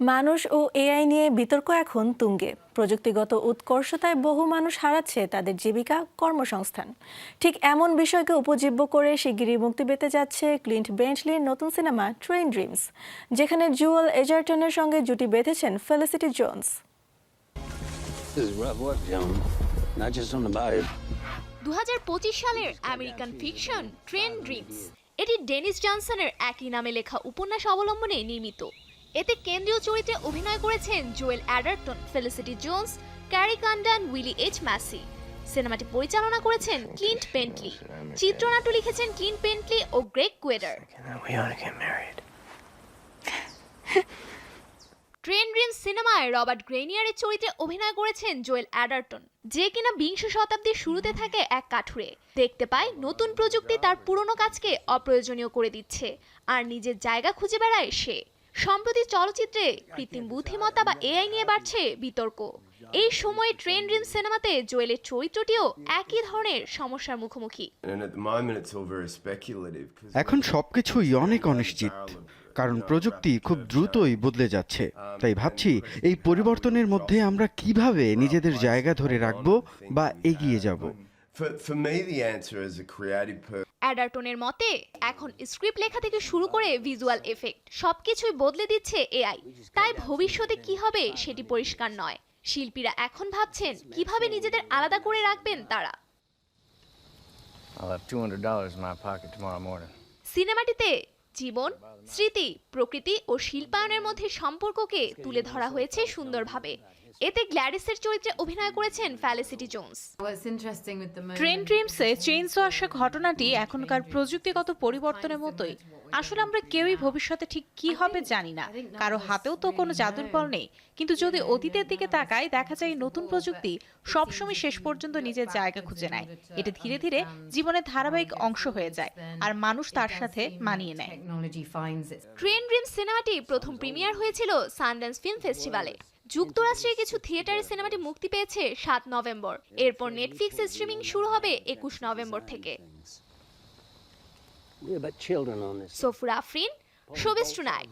মানুষ ও এআই নিয়ে বিতর্ক এখন তুঙ্গে। প্রযুক্তিগত উৎকর্ষতায় বহু মানুষ হারাচ্ছে তাদের জীবিকা কর্মসংস্থান। ঠিক এমন বিষয়কে উপজীব্য করে শিগগিরই মুক্তি পেতে যাচ্ছে ক্লিন্ট বেন্টলির নতুন সিনেমা ট্রেন ড্রিমস যেখানে জুয়েল এজারটনের সঙ্গে জুটি বেঁধেছেন ফেলিসিটি জোনস. দু সালের আমেরিকান ফিকশন ট্রেন ড্রিমস এটি ডেনিস জনসনের একই নামে লেখা উপন্যাস অবলম্বনে নির্মিত। এতে কেন্দ্রীয় চরিত্রে অভিনয় করেছেন Joel Edgerton Felicity Jones Kerry Condon Willie H Macy. সিনেমাটি পরিচালনা করেছেন ক্লিন্ট পেন্টলি চিত্রনাট্য লিখেছেন ক্লিন্ট পেন্টলি ও গ্রেগ কুয়েডার. ট্রেন ড্রিমস সিনেমায় রবার্ট গ্রেনিয়ারের চরিত্রে অভিনয় করেছেন জোয়েল অ্যাডারটন যে কিনা বিংশ শতাব্দীর শুরুতে থাকে এক কাঠুরে। দেখতে পায় নতুন প্রযুক্তি তার পুরনো কাজকে অপ্রয়োজনীয় করে দিচ্ছে আর নিজের জায়গা খুঁজে বেড়ায় সে। সম্প্রতি চলচ্চিত্রে কৃত্রিম বুদ্ধিমত্তা বা এআই নিয়ে বাড়ছে বিতর্ক। এই সময়ে ট্রেন ড্রিমস সিনেমাতে জোয়েলের চরিত্রটিও একই ধরনের সমস্যার মুখোমুখি। এখন সবকিছুই অনেক অনিশ্চিত। কারণ প্রযুক্তি খুব দ্রুতই বদলে যাচ্ছে। তাই ভাবছি এই পরিবর্তনের মধ্যে আমরা কীভাবে নিজেদের জায়গা ধরে রাখব বা এগিয়ে যাব? অ্যাডারটনের মতে এখন স্ক্রিপ্ট লেখা থেকে শুরু করে ভিজুয়াল এফেক্ট সবকিছুই বদলে দিচ্ছে এআই। তাই ভবিষ্যতে কি হবে সেটি পরিষ্কার নয়। শিল্পীরা এখন ভাবছেন কীভাবে নিজেদের আলাদা করে রাখবেন তারা? I'll have $200 in my pocket tomorrow morning. সিনেমাটিতে জীবন স্মৃতি প্রকৃতি ও শিল্পায়নের মধ্যে সম্পর্ককে তুলে ধরা হয়েছে সুন্দরভাবে। এতে গ্ল্যাডিসের চরিত্রে অভিনয় করেছেন ফ্যালিসিটি জোনস। ট্রেন ড্রিমসে চেইনসো আসা ঘটনাটি এখনকার প্রযুক্তিগত পরিবর্তনের মতোই। আসলে আমরা কেউই ভবিষ্যতে ঠিক কি হবে জানি না। কারও হাতেও তো কোনো জাদুর বল নেই। কিন্তু যদি অতীতের দিকে তাকাই দেখা যায় নতুন প্রযুক্তি সবসময় শেষ পর্যন্ত নিজের জায়গা খুঁজে নেয়। এটা ধীরে ধীরে জীবনের ধারাবাহিক অংশ হয়ে যায় আর মানুষ তার সাথে মানিয়ে নেয়। ট্রেন ড্রিমস সিনেমাটি প্রথম প্রিমিয়ার হয়েছিল সানড্যান্স ফিল্ম ফেস্টিভ্যালে যুক্তরাষ্ট্রের কিছু থিয়েটারে সিনেমাটি মুক্তি পেয়েছে সাত নভেম্বর। এরপর নেটফ্লিক্সে স্ট্রিমিং শুরু হবে একুশ নভেম্বর থেকে। Safur Afrin showbiz tonight.